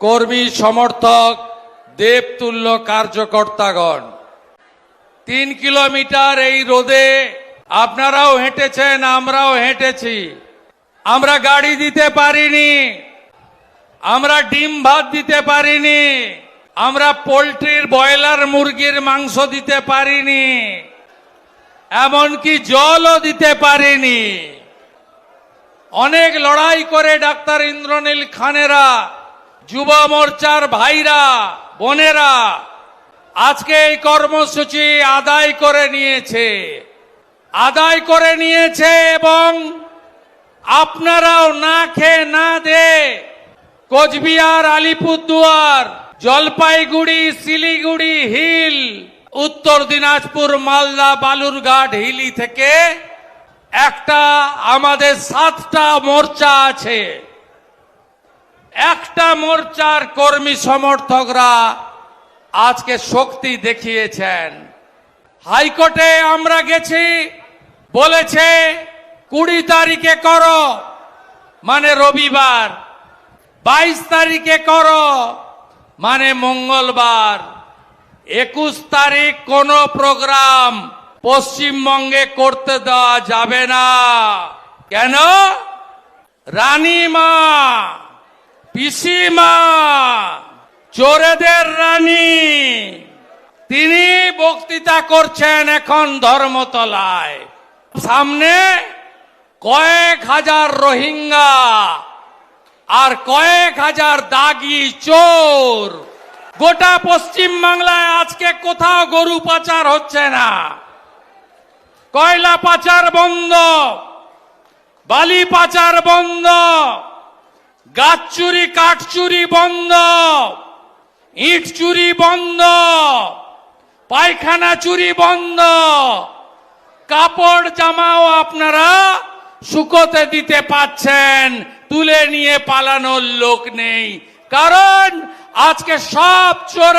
কর্মী সমর্থক দেবতুল্য কার্যকর্তাগণ, তিন কিলোমিটার এই রোদে আপনারাও হেঁটেছেন, আমরাও হেঁটেছি। আমরা গাড়ি দিতে পারিনি, আমরা ডিম ভাত দিতে পারিনি, আমরা পোলট্রির ব্রয়লার মুরগির মাংস দিতে পারিনি, এমনকি জলও দিতে পারিনি। অনেক লড়াই করে ডাক্তার ইন্দ্রনীল খানেরা যুব মোর্চার ভাইরা, বোনেরা, আজকে এই কর্মসূচি আদায় করে নিয়েছে। আদায় করে নিয়েছে এবং আপনারাও না খেয়ে না দে কোচবিহার, আলিপুরদুয়ার, জলপাইগুড়ি, শিলিগুড়ি, হিল, উত্তর দিনাজপুর, মালদা, বালুরঘাট, হিলি থেকে একটা আমাদের সাতটা মোর্চা আছে। একটা মোর্চার কর্মী সমর্থকরা আজকে শক্তি দেখিয়েছেন। হাইকোর্টে আমরা গেছি, বলেছে, কুড়ি তারিখে করো মানে রবিবার। বাইশ তারিখে করো মানে মঙ্গলবার। একুশ তারিখ কোনো প্রোগ্রাম পশ্চিমবঙ্গে করতে দেওয়া যাবে না। কেন? রানীমা! পিসিমা, চোরেদের রানী। তিনি বক্তৃতা করছেন এখন ধর্মতলায়। সামনে কয়েক হাজার রোহিঙ্গা আর কয়েক হাজার দাগি চোর। গোটা পশ্চিম বাংলায় আজকে কোথাও গরু পাচার হচ্ছে না। কয়লা পাচার বন্ধ, বালি পাচার বন্ধ। গাছ চুরি, কাঠ চুরি বন্ধ। ইট চুরি বন্ধ। পায়খানা চুরি বন্ধ। কাপড়, জামাও আপনারা শুকোতে দিতে পাচ্ছেন, তুলে নিয়ে পালানোর লোক নেই। কারণ আজকে সব চোর